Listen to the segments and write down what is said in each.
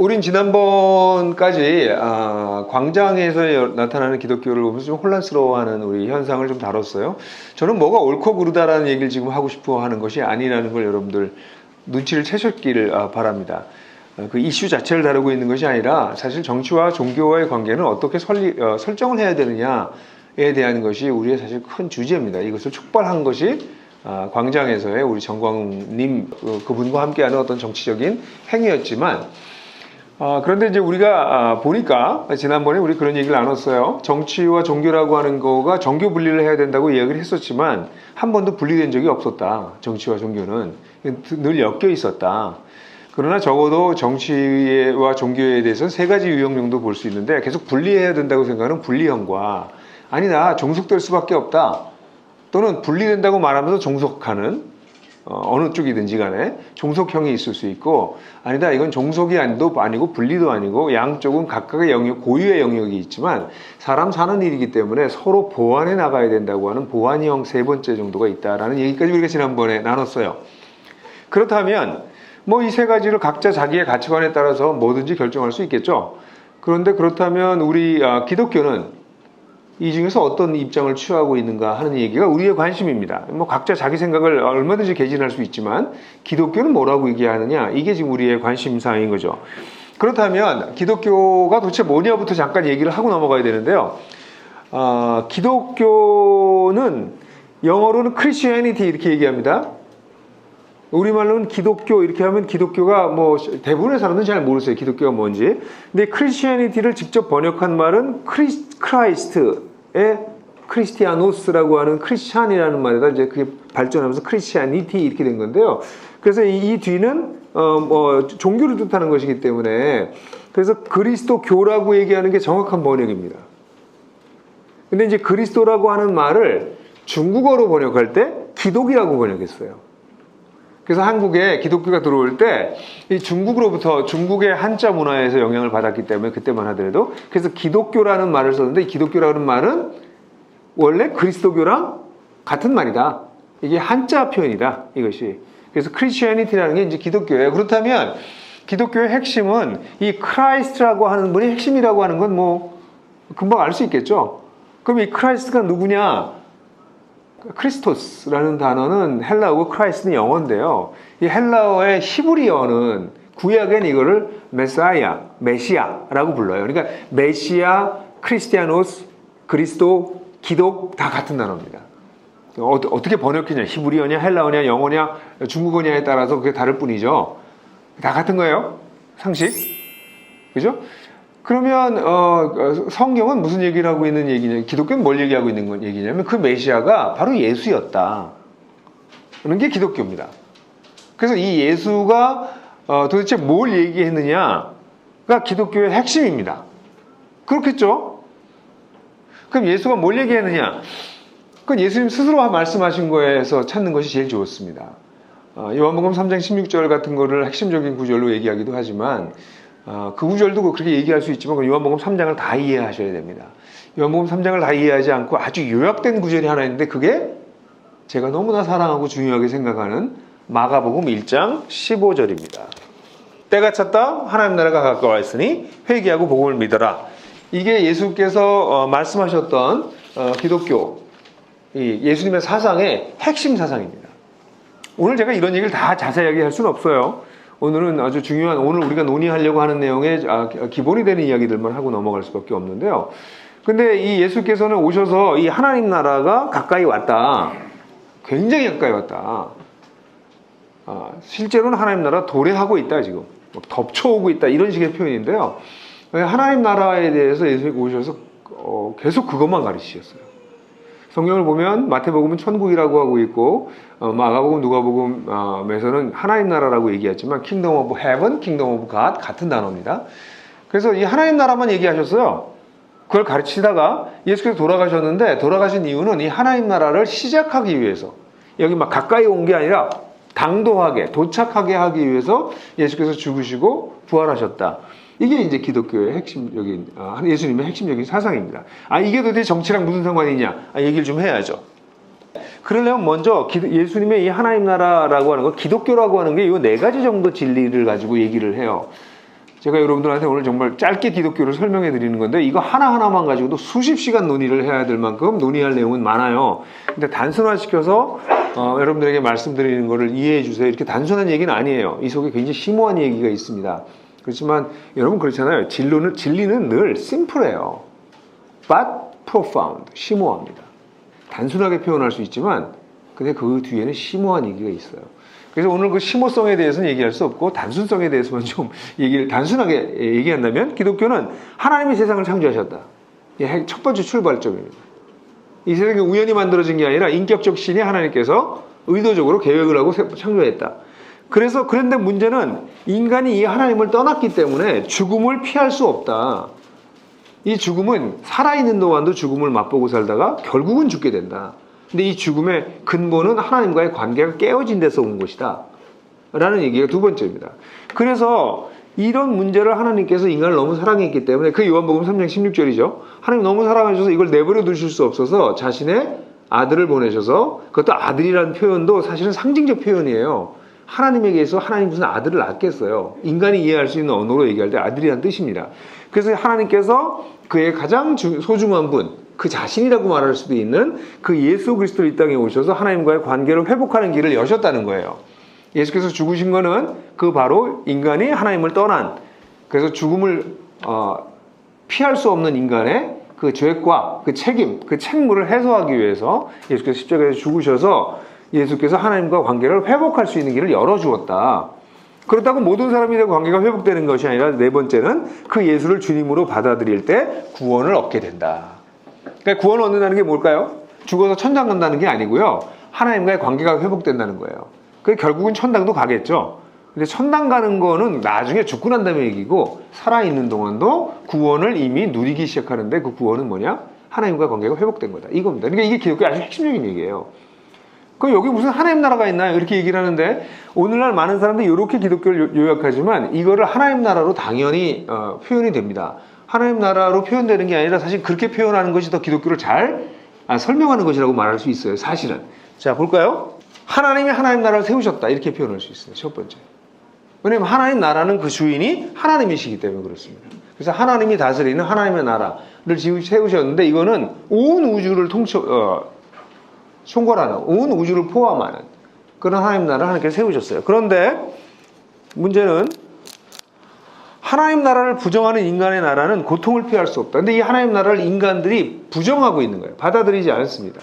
우린 지난번까지 아, 광장에서 여- 나타나는 기독교를 보면서 좀 혼란스러워하는 우리 현상을 좀 다뤘어요. 저는 뭐가 옳고 그르다라는 얘기를 지금 하고 싶어 하는 것이 아니라는 걸 여러분들 눈치를 채셨기를 아, 바랍니다. 어, 그 이슈 자체를 다루고 있는 것이 아니라 사실 정치와 종교와의 관계는 어떻게 설리, 어, 설정을 해야 되느냐에 대한 것이 우리의 사실 큰 주제입니다. 이것을 촉발한 것이 아, 광장에서의 우리 정광님 어, 그분과 함께하는 어떤 정치적인 행위였지만 아, 그런데 이제 우리가 아, 보니까 지난번에 우리 그런 얘기를 나눴어요. 정치와 종교라고 하는 거가 정교 분리를 해야 된다고 이야기를 했었지만 한 번도 분리된 적이 없었다. 정치와 종교는 늘 엮여 있었다. 그러나 적어도 정치와 종교에 대해서는 세 가지 유형 정도 볼 수 있는데 계속 분리해야 된다고 생각하는 분리형과 아니다 종속될 수밖에 없다. 또는 분리된다고 말하면서 종속하는 어, 느 쪽이든지 간에 종속형이 있을 수 있고 아니다 이건 종속이 아니도 아니고 분리도 아니고 양쪽은 각각의 영역 고유의 영역이 있지만 사람 사는 일이기 때문에 서로 보완해 나가야 된다고 하는 보완형 세 번째 정도가 있다라는 얘기까지 우리가 지난번에 나눴어요. 그렇다면 뭐 이 세 가지를 각자 자기의 가치관에 따라서 뭐든지 결정할 수 있겠죠. 그런데 그렇다면 우리 아, 기독교는 이 중에서 어떤 입장을 취하고 있는가 하는 얘기가 우리의 관심입니다. 뭐 각자 자기 생각을 얼마든지 개진할 수 있지만 기독교는 뭐라고 얘기하느냐 이게 지금 우리의 관심사인 거죠. 그렇다면 기독교가 도대체 뭐냐부터 잠깐 얘기를 하고 넘어가야 되는데요. 아, 기독교는 영어로는 Christianity 이렇게 얘기합니다. 우리말로는 기독교 이렇게 하면 기독교가 뭐 대부분의 사람들은 잘 모르세요. 기독교가 뭔지. 근데 크리스티아니티를 직접 번역한 말은 크리스, 크라이스트의 크리스티아노스라고 하는 크리스찬이라는 말에다 이제 그게 발전하면서 크리스티아니티 이렇게 된 건데요. 그래서 이, 이 뒤는 어 뭐 종교를 뜻하는 것이기 때문에 그래서 그리스도교라고 얘기하는 게 정확한 번역입니다. 근데 이제 그리스도라고 하는 말을 중국어로 번역할 때 기독이라고 번역했어요. 그래서 한국에 기독교가 들어올 때 이 중국으로부터 중국의 한자 문화에서 영향을 받았기 때문에 그때만 하더라도 그래서 기독교라는 말을 썼는데 이 기독교라는 말은 원래 그리스도교랑 같은 말이다. 이게 한자 표현이다. 이것이. 그래서 크리스티애니티라는 게 이제 기독교예요. 그렇다면 기독교의 핵심은 이 크라이스트라고 하는 분이 핵심이라고 하는 건 뭐 금방 알 수 있겠죠. 그럼 이 크라이스트가 누구냐? 크리스토스라는 단어는 헬라어고 크라이스트는 영어인데요. 이 헬라어의 히브리어는 구약엔 이거를 메사야, 메시아라고 불러요. 그러니까 메시아, 크리스티아노스, 그리스도, 기독 다 같은 단어입니다. 어, 어떻게 번역했냐? 히브리어냐, 헬라어냐, 영어냐, 중국어냐에 따라서 그게 다를 뿐이죠. 다 같은 거예요. 상식. 그죠? 그러면 어, 어, 성경은 무슨 얘기를 하고 있는 얘기냐? 기독교는 뭘 얘기하고 있는 건 얘기냐면 그 메시아가 바로 예수였다. 그런 게 기독교입니다. 그래서 이 예수가 어, 도대체 뭘 얘기했느냐가 기독교의 핵심입니다. 그렇겠죠? 그럼 예수가 뭘 얘기했느냐? 그건 예수님 스스로 말씀하신 거에서 찾는 것이 제일 좋습니다. 어, 요한복음 3장 16절 같은 거를 핵심적인 구절로 얘기하기도 하지만 어, 그 구절도 그렇게 얘기할 수 있지만 그 요한복음 3장을 다 이해하셔야 됩니다. 요한복음 3장을 다 이해하지 않고 아주 요약된 구절이 하나 있는데 그게 제가 너무나 사랑하고 중요하게 생각하는 마가복음 1장 15절입니다. 때가 찼다 하나님 나라가 가까워 있으니 회개하고 복음을 믿어라. 이게 예수께서 어, 말씀하셨던 어, 기독교 이 예수님의 사상의 핵심 사상입니다. 오늘 제가 이런 얘기를 다 자세하게 할 수는 없어요. 오늘은 아주 중요한 오늘 우리가 논의하려고 하는 내용의 아, 기본이 되는 이야기들만 하고 넘어갈 수밖에 없는데요. 근데 이 예수께서는 오셔서 이 하나님 나라가 가까이 왔다. 굉장히 가까이 왔다. 아, 실제로는 하나님 나라 도래하고 있다 지금 뭐 덮쳐오고 있다 이런 식의 표현인데요. 하나님 나라에 대해서 예수님이 오셔서 어, 계속 그것만 가르치셨어요. 성경을 보면 마태복음은 천국이라고 하고 있고 어, 마가복음, 누가복음에서는 하나님 나라라고 얘기했지만 킹덤 오브 헤븐, 킹덤 오브 갓 같은 단어입니다. 그래서 이 하나님 나라만 얘기하셨어요. 그걸 가르치다가 예수께서 돌아가셨는데 돌아가신 이유는 이 하나님 나라를 시작하기 위해서 여기 막 가까이 온 게 아니라 당도하게 도착하게 하기 위해서 예수께서 죽으시고 부활하셨다. 이게 이제 기독교의 핵심적인 아, 예수님의 핵심적인 사상입니다. 아 이게 도대체 정치랑 무슨 상관이냐? 아, 얘기를 좀 해야죠. 그러려면 먼저 예수님의 이 하나님 나라라고 하는 거 기독교라고 하는 게 이 네 가지 정도 진리를 가지고 얘기를 해요. 제가 여러분들한테 오늘 정말 짧게 기독교를 설명해 드리는 건데 이거 하나하나만 가지고도 수십 시간 논의를 해야 될 만큼 논의할 내용은 많아요. 근데 단순화시켜서 어, 여러분들에게 말씀드리는 거를 이해해 주세요. 이렇게 단순한 얘기는 아니에요. 이 속에 굉장히 심오한 얘기가 있습니다. 그렇지만 여러분 그렇잖아요. 진로는 진리는 늘 심플해요. but profound. 심오합니다. 단순하게 표현할 수 있지만 근데 그 뒤에는 심오한 얘기가 있어요. 그래서 오늘 그 심오성에 대해서는 얘기할 수 없고 단순성에 대해서만 좀 얘기를 단순하게 얘기한다면 기독교는 하나님이 세상을 창조하셨다. 첫 번째 출발점입니다. 이 세상이 우연히 만들어진 게 아니라 인격적 신이 하나님께서 의도적으로 계획을 하고 세- 창조했다. 그래서 그런데 문제는 인간이 이 하나님을 떠났기 때문에 죽음을 피할 수 없다. 이 죽음은 살아있는 동안도 죽음을 맛보고 살다가 결국은 죽게 된다. 근데 이 죽음의 근본은 하나님과의 관계가 깨어진 데서 온 것이다. 라는 얘기가 두 번째입니다. 그래서 이런 문제를 하나님께서 인간을 너무 사랑했기 때문에 그 요한복음 3장 16절이죠. 하나님 너무 사랑하셔서 이걸 내버려 두실 수 없어서 자신의 아들을 보내셔서 그것도 아들이라는 표현도 사실은 상징적 표현이에요. 하나님에게서 하나님 무슨 아들을 낳겠어요. 인간이 이해할 수 있는 언어로 얘기할 때 아들이라는 뜻입니다. 그래서 하나님께서 그의 가장 주- 소중한 분, 그 자신이라고 말할 수도 있는 그 예수 그리스도 이 땅에 오셔서 하나님과의 관계를 회복하는 길을 여셨다는 거예요. 예수께서 죽으신 거는 그 바로 인간이 하나님을 떠난 그래서 죽음을 어, 피할 수 없는 인간의 그 죄과 그 책임, 그 책무를 해소하기 위해서 예수께서 십자가에서 죽으셔서 예수께서 하나님과 관계를 회복할 수 있는 길을 열어주었다. 그렇다고 모든 사람이 내 관계가 회복되는 것이 아니라 네 번째는 그 예수를 주님으로 받아들일 때 구원을 얻게 된다. 그러니까 구원을 얻는다는 게 뭘까요? 죽어서 천당 간다는 게 아니고요. 하나님과의 관계가 회복된다는 거예요. 그 결국은 천당도 가겠죠. 근데 천당 가는 거는 나중에 죽고 난 다음에 얘기고 살아있는 동안도 구원을 이미 누리기 시작하는데 그 구원은 뭐냐? 하나님과 관계가 회복된 거다. 이겁니다. 그러니까 이게 기독교의 아주 핵심적인 얘기예요. 그 여기 무슨 하나님 나라가 있나요? 이렇게 얘기를 하는데 오늘날 많은 사람들이 이렇게 기독교를 요- 요약하지만 이거를 하나님 나라로 당연히 어, 표현이 됩니다. 하나님 나라로 표현되는 게 아니라 사실 그렇게 표현하는 것이 더 기독교를 잘 아, 설명하는 것이라고 말할 수 있어요. 사실은. 자 볼까요? 하나님이 하나님 나라를 세우셨다 이렇게 표현할 수 있어요. 첫 번째. 왜냐하면 하나님 나라는 그 주인이 하나님이시기 때문에 그렇습니다. 그래서 하나님이 다스리는 하나님의 나라를 지금 세우셨는데 이거는 온 우주를 통쳐 어, 총괄하는 온 우주를 포함하는 그런 하나님 나라를 하나님께서 세우셨어요. 그런데 문제는 하나님 나라를 부정하는 인간의 나라는 고통을 피할 수 없다. 근데 이 하나님 나라를 인간들이 부정하고 있는 거예요. 받아들이지 않습니다.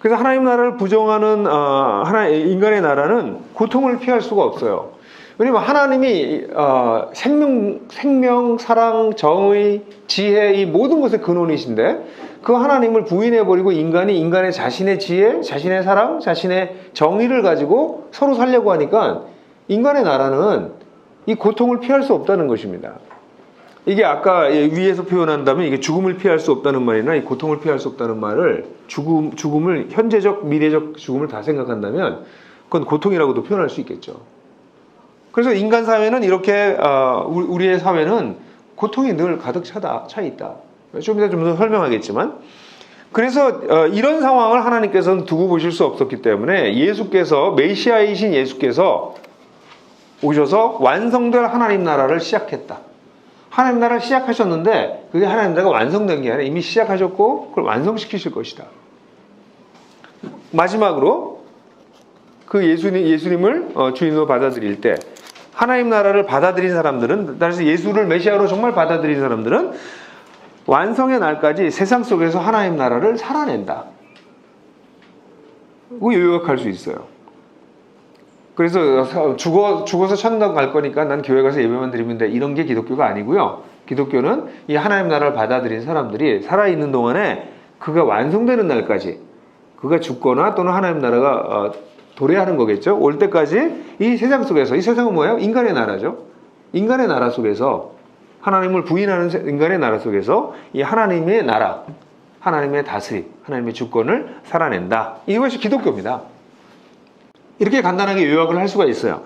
그래서 하나님 나라를 부정하는 어, 하나 인간의 나라는 고통을 피할 수가 없어요. 왜냐면 하나님이 어, 생명, 생명, 사랑, 정의, 지혜 이 모든 것의 근원이신데 그 하나님을 부인해 버리고 인간이 인간의 자신의 지혜, 자신의 사랑, 자신의 정의를 가지고 서로 살려고 하니까 인간의 나라는 이 고통을 피할 수 없다는 것입니다. 이게 아까 위에서 표현한다면 이게 죽음을 피할 수 없다는 말이나 이 고통을 피할 수 없다는 말을 죽음, 죽음을 현재적, 미래적 죽음을 다 생각한다면 그건 고통이라고도 표현할 수 있겠죠. 그래서 인간 사회는 이렇게 어, 우리- 우리의 사회는 고통이 늘 가득 차다, 차 있다. 좀 이따 좀 더 설명하겠지만 그래서 어, 이런 상황을 하나님께서는 두고 보실 수 없었기 때문에 예수께서 메시아이신 예수께서 오셔서 완성될 하나님 나라를 시작했다. 하나님 나라를 시작하셨는데 그게 하나님 나라가 완성된 게 아니라 이미 시작하셨고 그걸 완성시키실 것이다. 마지막으로 그 예수님, 예수님을 어, 주인으로 받아들일 때 하나님 나라를 받아들인 사람들은 따라서 예수를 메시아로 정말 받아들인 사람들은 완성의 날까지 세상 속에서 하나님 나라를 살아낸다. 그 요약할 수 있어요. 그래서 죽어 죽어서 천당 갈 거니까 난 교회 가서 예배만 드리면 돼 이런 게 기독교가 아니고요. 기독교는 이 하나님 나라를 받아들인 사람들이 살아 있는 동안에 그가 완성되는 날까지 그가 죽거나 또는 하나님 나라가 어, 도래하는 거겠죠. 올 때까지 이 세상 속에서 이 세상은 뭐예요? 인간의 나라죠. 인간의 나라 속에서 하나님을 부인하는 세- 인간의 나라 속에서 이 하나님의 나라, 하나님의 다스림, 하나님의 주권을 살아낸다. 이것이 기독교입니다. 이렇게 간단하게 요약을 할 수가 있어요.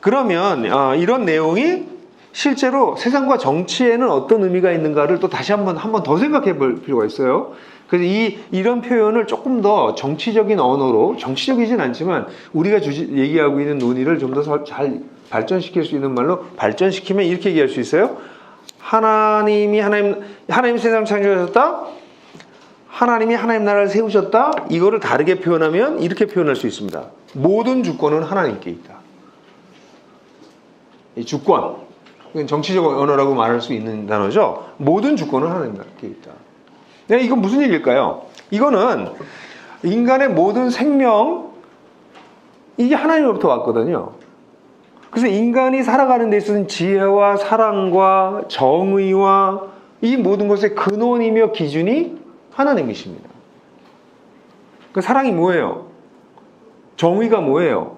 그러면 어, 이런 내용이 실제로 세상과 정치에는 어떤 의미가 있는가를 또 다시 한번 한번 더 생각해 볼 필요가 있어요. 그래서 이 이런 표현을 조금 더 정치적인 언어로 정치적이진 않지만 우리가 주지, 얘기하고 있는 논의를 좀 더 잘 발전시킬 수 있는 말로 발전시키면 이렇게 얘기할 수 있어요. 하나님이 하나님 하나님 세상 창조하셨다. 하나님이 하나님 나라를 세우셨다. 이거를 다르게 표현하면 이렇게 표현할 수 있습니다. 모든 주권은 하나님께 있다. 이 주권, 정치적 언어라고 말할 수 있는 단어죠. 모든 주권은 하나님께 있다. 네, 이건 무슨 얘기일까요? 이거는 인간의 모든 생명 이게 하나님으로부터 왔거든요. 그래서 인간이 살아가는 데 있어서는 지혜와 사랑과 정의와 이 모든 것의 근원이며 기준이 하나님이십니다. 그 사랑이 뭐예요? 정의가 뭐예요?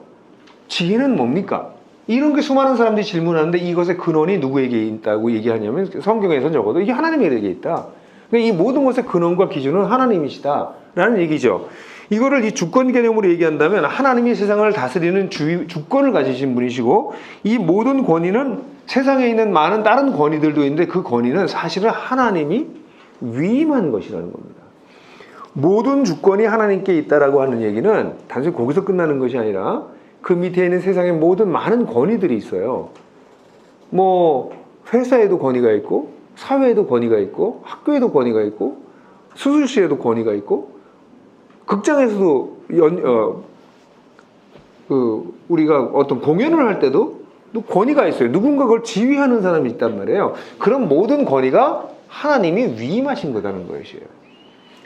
지혜는 뭡니까? 이런 게 수많은 사람들이 질문하는데 이것의 근원이 누구에게 있다고 얘기하냐면 성경에서 적어도 이게 하나님에게 있다. 그러니까 이 모든 것의 근원과 기준은 하나님이시다라는 얘기죠. 이거를 이 주권 개념으로 얘기한다면 하나님이 세상을 다스리는 주, 주권을 가지신 분이시고 이 모든 권위는 세상에 있는 많은 다른 권위들도 있는데 그 권위는 사실은 하나님이 위임한 것이라는 겁니다. 모든 주권이 하나님께 있다라고 하는 얘기는 단순히 거기서 끝나는 것이 아니라 그 밑에 있는 세상의 모든 많은 권위들이 있어요. 뭐 회사에도 권위가 있고 사회에도 권위가 있고 학교에도 권위가 있고 수술실에도 권위가 있고 극장에서도 연, 어, 그 우리가 어떤 공연을 할 때도 또 권위가 있어요. 누군가 그걸 지휘하는 사람이 있단 말이에요. 그런 모든 권위가 하나님이 위임하신 거다는 것이에요.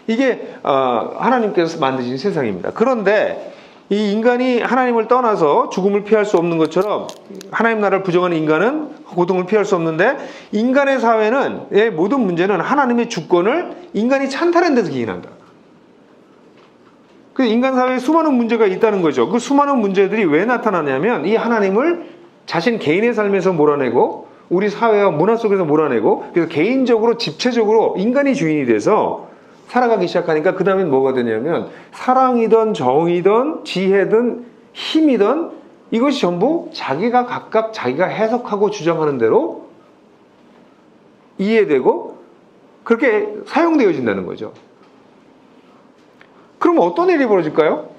이게 어, 하나님께서 만드신 세상입니다. 그런데 이 인간이 하나님을 떠나서 죽음을 피할 수 없는 것처럼 하나님 나라를 부정하는 인간은 고통을 피할 수 없는데 인간의 사회는 의 모든 문제는 하나님의 주권을 인간이 찬탈한 데서 기인한다. 그 인간 사회에 수많은 문제가 있다는 거죠. 그 수많은 문제들이 왜 나타나냐면 이 하나님을 자신 개인의 삶에서 몰아내고 우리 사회와 문화 속에서 몰아내고 그래서 개인적으로 집체적으로 인간이 주인이 돼서 살아가기 시작하니까 그 다음엔 뭐가 되냐면 사랑이든 정이든 지혜든 힘이든 이것이 전부 자기가 각각 자기가 해석하고 주장하는 대로 이해되고 그렇게 사용되어진다는 거죠. 그럼 어떤 일이 벌어질까요?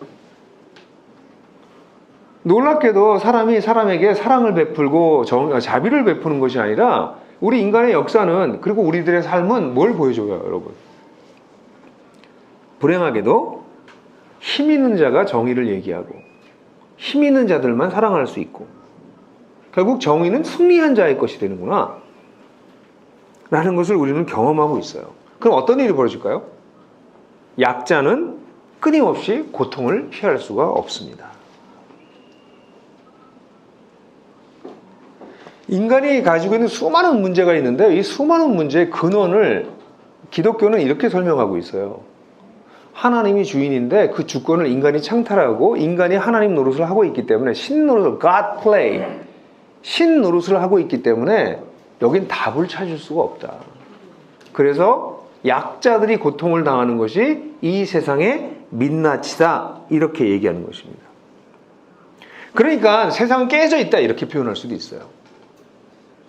놀랍게도 사람이 사람에게 사랑을 베풀고 정, 자비를 베푸는 것이 아니라 우리 인간의 역사는 그리고 우리들의 삶은 뭘 보여줘요, 여러분? 불행하게도 힘 있는 자가 정의를 얘기하고 힘 있는 자들만 사랑할 수 있고 결국 정의는 승리한 자의 것이 되는구나 라는 것을 우리는 경험하고 있어요. 그럼 어떤 일이 벌어질까요? 약자는 끊임없이 고통을 피할 수가 없습니다. 인간이 가지고 있는 수많은 문제가 있는데 이 수많은 문제의 근원을 기독교는 이렇게 설명하고 있어요. 하나님이 주인인데 그 주권을 인간이 창탈하고 인간이 하나님 노릇을 하고 있기 때문에 신 노릇을 God play 신 노릇을 하고 있기 때문에 여긴 답을 찾을 수가 없다. 그래서 약자들이 고통을 당하는 것이 이 세상의 민낯이다 이렇게 얘기하는 것입니다. 그러니까 세상은 깨져 있다 이렇게 표현할 수도 있어요.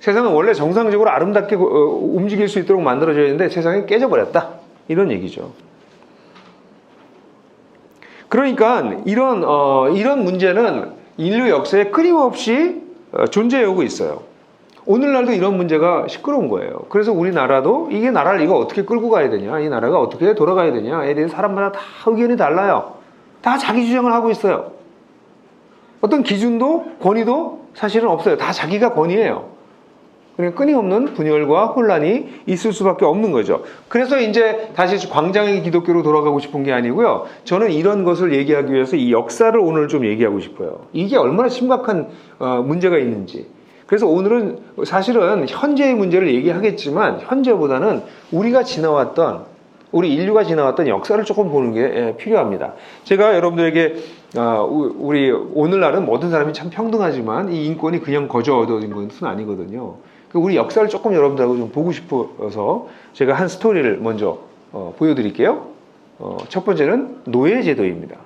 세상은 원래 정상적으로 아름답게 어, 움직일 수 있도록 만들어져 있는데 세상이 깨져버렸다 이런 얘기죠. 그러니까 이런 어, 이런 문제는 인류 역사에 끊임없이 어, 존재해 오고 있어요. 오늘날도 이런 문제가 시끄러운 거예요. 그래서 우리나라도 이게 나라를 이거 어떻게 끌고 가야 되냐, 이 나라가 어떻게 돌아가야 되냐에 대해 사람마다 다 의견이 달라요. 다 자기 주장을 하고 있어요. 어떤 기준도 권위도 사실은 없어요. 다 자기가 권위예요. 그러니까 끊임없는 분열과 혼란이 있을 수밖에 없는 거죠. 그래서 이제 다시 광장의 기독교로 돌아가고 싶은 게 아니고요. 저는 이런 것을 얘기하기 위해서 이 역사를 오늘 좀 얘기하고 싶어요. 이게 얼마나 심각한 어, 문제가 있는지. 그래서 오늘은 사실은 현재의 문제를 얘기하겠지만 현재보다는 우리가 지나왔던 우리 인류가 지나왔던 역사를 조금 보는 게 예, 필요합니다. 제가 여러분들에게 어, 우리 오늘날은 모든 사람이 참 평등하지만 이 인권이 그냥 거저 얻어진 것은 아니거든요. 그 우리 역사를 조금 여러분들하고 좀 보고 싶어서 제가 한 스토리를 먼저 어, 보여드릴게요. 어, 첫 번째는 노예제도입니다.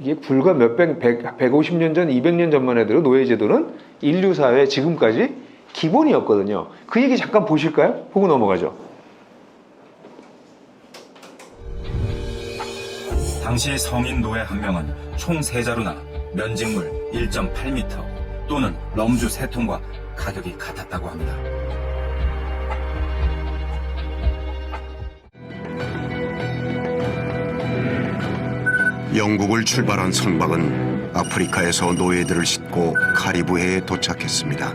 이게 불과 몇백, 백, 150년 전, 200년 전만 해도 노예제도는 인류 사회 지금까지 기본이었거든요. 그 얘기 잠깐 보실까요? 보고 넘어가죠. 당시 성인 노예 한 명은 총 세자루나 면직물 1.8m, 또는 럼주 세 통과 가격이 같았다고 합니다. 영국을 출발한 선박은 아프리카에서 노예들을 싣고 카리브해에 도착했습니다.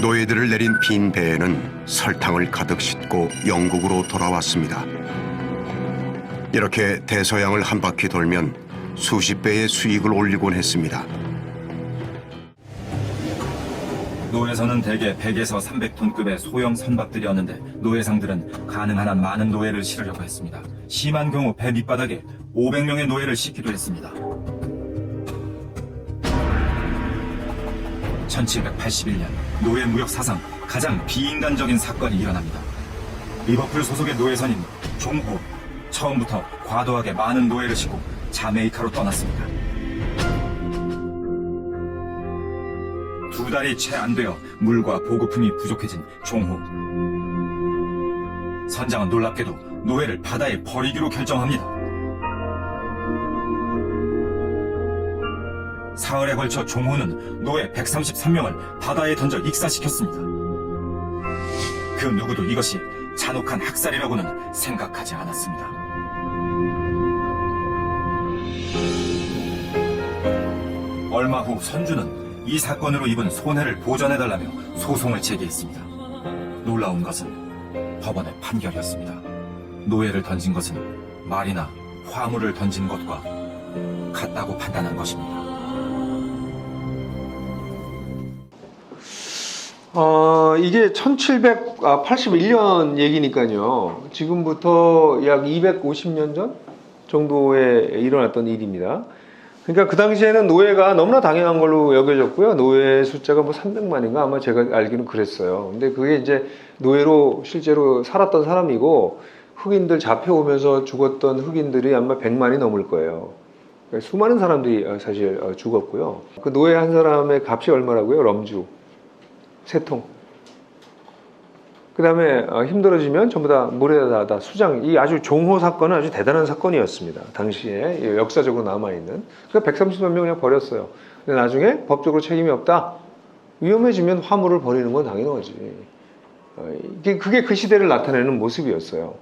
노예들을 내린 빈 배에는 설탕을 가득 싣고 영국으로 돌아왔습니다. 이렇게 대서양을 한 바퀴 돌면 수십 배의 수익을 올리곤 했습니다. 노예선은 대개 100에서 300톤급의 소형 선박들이었는데 노예상들은 가능한 한 많은 노예를 실으려고 했습니다. 심한 경우 배 밑바닥에 500명의 노예를 싣기도 했습니다. 1781년 노예 무역 사상 가장 비인간적인 사건이 일어납니다. 리버풀 소속의 노예선인 종호 처음부터 과도하게 많은 노예를 싣고 자메이카로 떠났습니다. 두 달이 채 안 되어 물과 보급품이 부족해진 종호. 선장은 놀랍게도 노예를 바다에 버리기로 결정합니다. 사흘에 걸쳐 종호는 노예 133명을 바다에 던져 익사시켰습니다. 그 누구도 이것이 잔혹한 학살이라고는 생각하지 않았습니다. 얼마 후 선주는 이 사건으로 입은 손해를 보전해달라며 소송을 제기했습니다. 놀라운 것은 법원의 판결이었습니다. 노예를 던진 것은 말이나 화물을 던진 것과 같다고 판단한 것입니다. 어, 이게 1781년 얘기니까요. 지금부터 약 250년 전 정도에 일어났던 일입니다. 그러니까 그 당시에는 노예가 너무나 당연한 걸로 여겨졌고요. 노예 숫자가 뭐 300만인가 아마 제가 알기는 그랬어요. 근데 그게 이제 노예로 실제로 살았던 사람이고 흑인들 잡혀오면서 죽었던 흑인들이 아마 100만이 넘을 거예요. 그러니까 수많은 사람들이 어, 사실 어, 죽었고요. 그 노예 한 사람의 값이 얼마라고요? 럼주. 세 통. 그 다음에 힘들어지면 전부 다 물에다 다 수장. 이 아주 종호 사건은 아주 대단한 사건이었습니다. 당시에 예, 역사적으로 남아있는. 그러니까 130만 명 그냥 버렸어요. 근데 나중에 법적으로 책임이 없다. 위험해지면 화물을 버리는 건 당연하지. 어, 그게 그 시대를 나타내는 모습이었어요.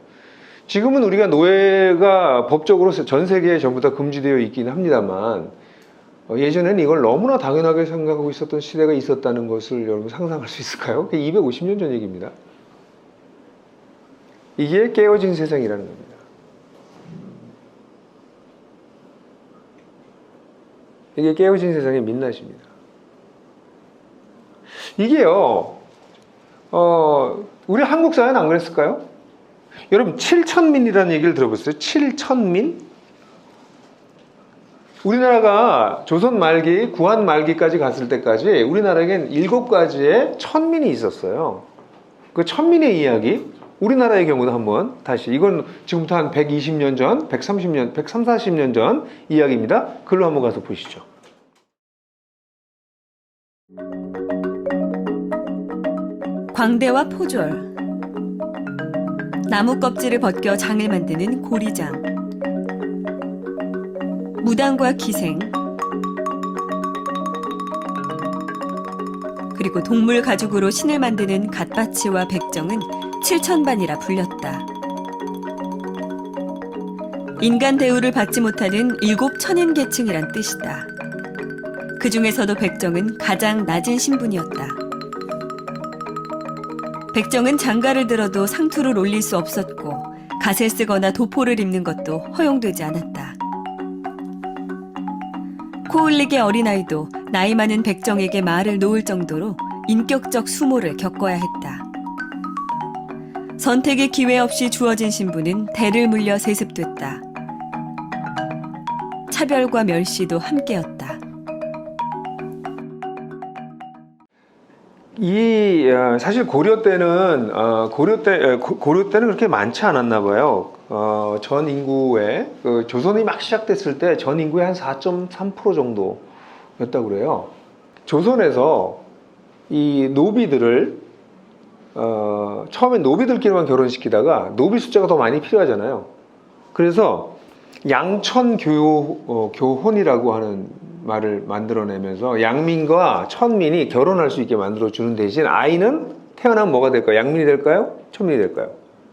지금은 우리가 노예가 법적으로 전 세계에 전부 다 금지되어 있긴 합니다만 어, 예전에는 이걸 너무나 당연하게 생각하고 있었던 시대가 있었다는 것을 여러분 상상할 수 있을까요? 그게 250년 전 얘기입니다. 이게 깨어진 세상이라는 겁니다. 이게 깨어진 세상의 민낯입니다. 이게요, 어, 우리 한국 사회는 안 그랬을까요? 여러분, 7천민이라는 얘기를 들어보셨어요? 7천민? 우리나라가 조선 말기, 구한 말기까지 갔을 때까지 우리나라에겐 일곱 가지의 천민이 있었어요. 그 천민의 이야기, 우리나라의 경우도 한번 다시, 이건 지금부터 한 120년 전, 130년, 130, 40년 전 이야기입니다. 글로 한번 가서 보시죠. 광대와 포졸 나무 껍질을 벗겨 장을 만드는 고리장 무당과 기생 그리고 동물 가죽으로 신을 만드는 갓바치와 백정은 칠천반이라 불렸다. 인간 대우를 받지 못하는 일곱 천인 계층이란 뜻이다. 그 중에서도 백정은 가장 낮은 신분이었다. 백정은 장가를 들어도 상투를 올릴 수 없었고 갓을 쓰거나 도포를 입는 것도 허용되지 않았다. 코울릭의 어린아이도 나이 많은 백정에게 말을 놓을 정도로 인격적 수모를 겪어야 했다. 선택의 기회 없이 주어진 신분은 대를 물려 세습됐다. 차별과 멸시도 함께였다. 이 어, 사실 고려 때는 어, 고려 때 에, 고- 고려 때는 그렇게 많지 않았나 봐요. 어, 전 인구의 그 조선이 막 시작됐을 때 전 인구의 한 4.3% 정도였다고 그래요. 조선에서 이 노비들을 어, 처음에 노비들끼리만 결혼시키다가 노비 숫자가 더 많이 필요하잖아요. 그래서 양천 교, 어, 교혼이라고 하는 말을 만들어내면서 양민과 천민이 결혼할 수 있게 만들어 주는 대신 아이는 태어나면 뭐가 될까요? 양민이 될까요? 천민이 될까요?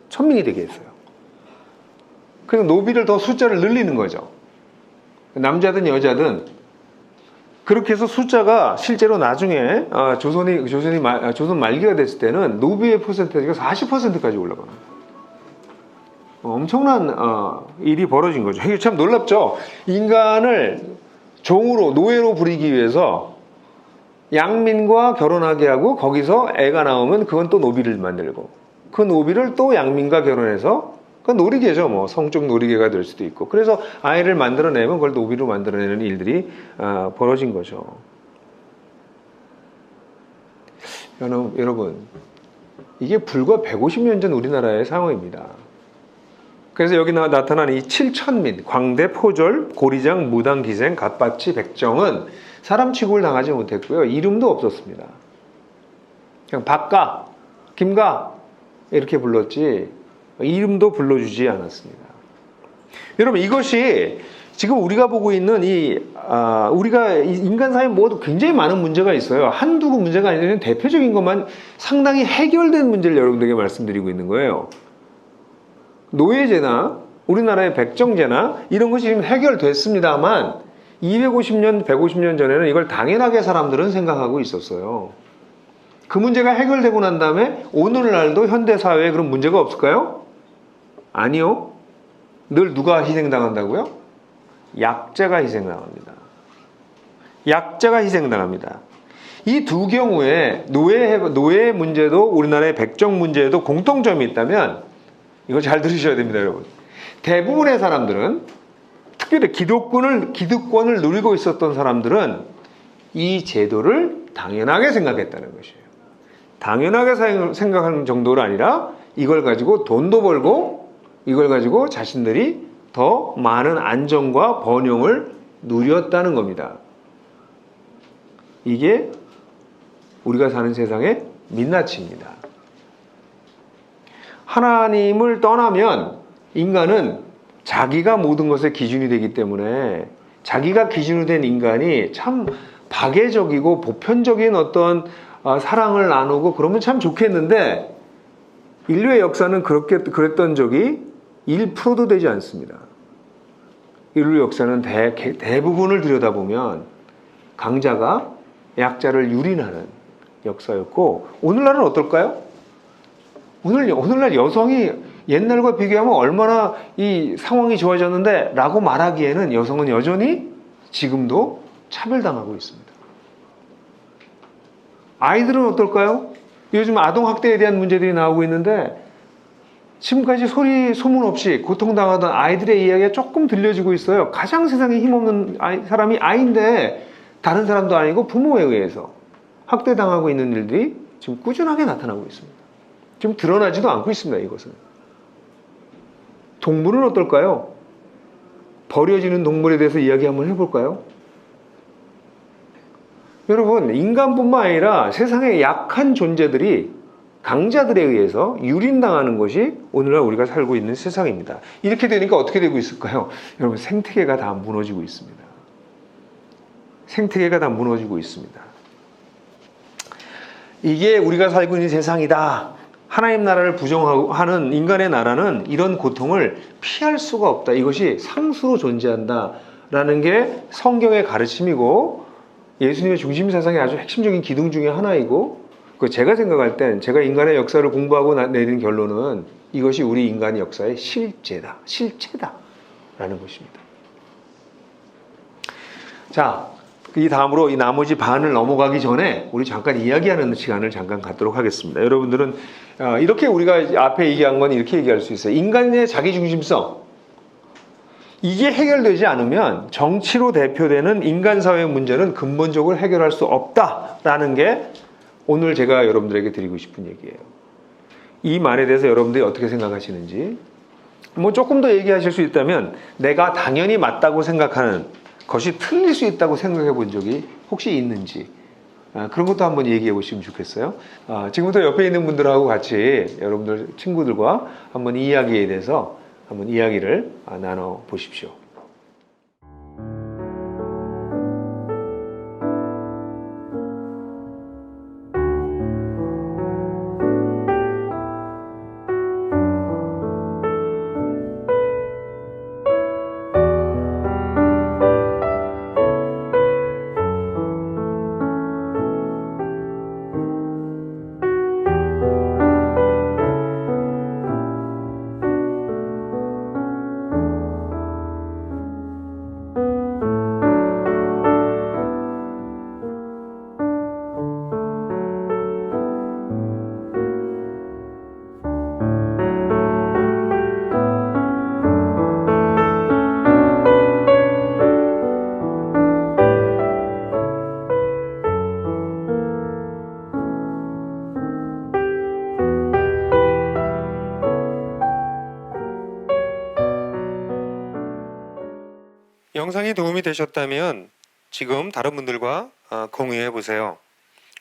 천민이 되게 했어요. 그래서 노비를 더 숫자를 늘리는 거죠. 남자든 여자든 그렇게 해서 숫자가 실제로 나중에 아, 조선이 조선이 말- 아, 조선 말기가 됐을 때는 노비의 퍼센테이지가 40%까지 올라가는 거예요. 엄청난 어, 일이 벌어진 거죠. 이게 참 놀랍죠. 인간을 종으로 노예로 부리기 위해서 양민과 결혼하게 하고 거기서 애가 나오면 그건 또 노비를 만들고 그 노비를 또 양민과 결혼해서 그 놀이개죠. 뭐 성적 놀이개가 될 수도 있고 그래서 아이를 만들어내면 그걸 노비로 만들어내는 일들이 아, 벌어진 거죠. 여러분, 이게 불과 150년 전 우리나라의 상황입니다. 그래서 여기 나, 나타난 이 칠천민, 광대, 포절, 고리장, 무당, 기생, 갓바치, 백정은 사람 취급을 당하지 못했고요. 이름도 없었습니다. 그냥 박가, 김가 이렇게 불렀지 이름도 불러주지 않았습니다. 여러분 이것이 지금 우리가 보고 있는 이 아, 우리가 이 인간 사회 모두 굉장히 많은 문제가 있어요. 한두 그 문제가 아니라 대표적인 것만 상당히 해결된 문제를 여러분들에게 말씀드리고 있는 거예요. 노예제나 우리나라의 백정제나 이런 것이 지금 해결됐습니다만 250년, 150년 전에는 이걸 당연하게 사람들은 생각하고 있었어요. 그 문제가 해결되고 난 다음에 오늘날도 현대 사회에 그런 문제가 없을까요? 아니요. 늘 누가 희생당한다고요? 약자가 희생당합니다. 약자가 희생당합니다. 이 두 경우에 노예 노예 문제도 우리나라의 백정 문제에도 공통점이 있다면 이거 잘 들으셔야 됩니다, 여러분. 대부분의 사람들은 특별히 기득권을 기득권을 누리고 있었던 사람들은 이 제도를 당연하게 생각했다는 것이에요. 당연하게 사- 생각하는 정도가 아니라 이걸 가지고 돈도 벌고 이걸 가지고 자신들이 더 많은 안정과 번영을 누렸다는 겁니다. 이게 우리가 사는 세상의 민낯입니다. 하나님을 떠나면 인간은 자기가 모든 것의 기준이 되기 때문에 자기가 기준이 된 인간이 참 박애적이고 보편적인 어떤 아, 사랑을 나누고 그러면 참 좋겠는데 인류의 역사는 그렇게 그랬던 적이 1%도 되지 않습니다. 인류 역사는 대, 대부분을 들여다보면 강자가 약자를 유린하는 역사였고 오늘날은 어떨까요? 오늘 오늘날 여성이 옛날과 비교하면 얼마나 이 상황이 좋아졌는데 라고 말하기에는 여성은 여전히 지금도 차별당하고 있습니다. 아이들은 어떨까요? 요즘 아동 학대에 대한 문제들이 나오고 있는데 지금까지 소리 소문 없이 고통당하던 아이들의 이야기가 조금 들려지고 있어요. 가장 세상에 힘없는 아이- 사람이 아이인데 다른 사람도 아니고 부모에 의해서 학대당하고 있는 일들이 지금 꾸준하게 나타나고 있습니다. 지금 드러나지도 않고 있습니다. 이것은. 동물은 어떨까요? 버려지는 동물에 대해서 이야기 한번 해볼까요? 여러분, 인간뿐만 아니라 세상의 약한 존재들이 강자들에 의해서 유린당하는 것이 오늘날 우리가 살고 있는 세상입니다. 이렇게 되니까 어떻게 되고 있을까요? 여러분, 생태계가 다 무너지고 있습니다. 생태계가 다 무너지고 있습니다. 이게 우리가 살고 있는 세상이다. 하나님 나라를 부정하는 인간의 나라는 이런 고통을 피할 수가 없다. 이것이 상수로 존재한다 라는 게 성경의 가르침이고 예수님의 중심 사상의 아주 핵심적인 기둥 중에 하나이고 그 제가 생각할 땐 제가 인간의 역사를 공부하고 나- 내린 결론은 이것이 우리 인간의 역사의 실제다. 실체다 라는 것입니다. 자, 이 다음으로 이 나머지 반을 넘어가기 전에 우리 잠깐 이야기하는 시간을 잠깐 갖도록 하겠습니다. 여러분들은 어, 이렇게 우리가 앞에 얘기한 건 이렇게 얘기할 수 있어요. 인간의 자기중심성. 이게 해결되지 않으면 정치로 대표되는 인간 사회 문제는 근본적으로 해결할 수 없다라는 게 오늘 제가 여러분들에게 드리고 싶은 얘기예요. 이 말에 대해서 여러분들이 어떻게 생각하시는지 뭐 조금 더 얘기하실 수 있다면 내가 당연히 맞다고 생각하는 것이 틀릴 수 있다고 생각해 본 적이 혹시 있는지 아, 그런 것도 한번 얘기해 보시면 좋겠어요. 아, 지금부터 옆에 있는 분들하고 같이 여러분들 친구들과 한번 이 이야기에 대해서 한번 이야기를 아, 나눠 보십시오. 영상이 도움이 되셨다면 지금 다른 분들과 어, 공유해 보세요.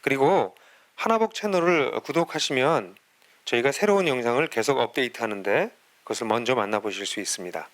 그리고 하나복 채널을 구독하시면 저희가 새로운 영상을 계속 업데이트 하는데 그것을 먼저 만나보실 수 있습니다.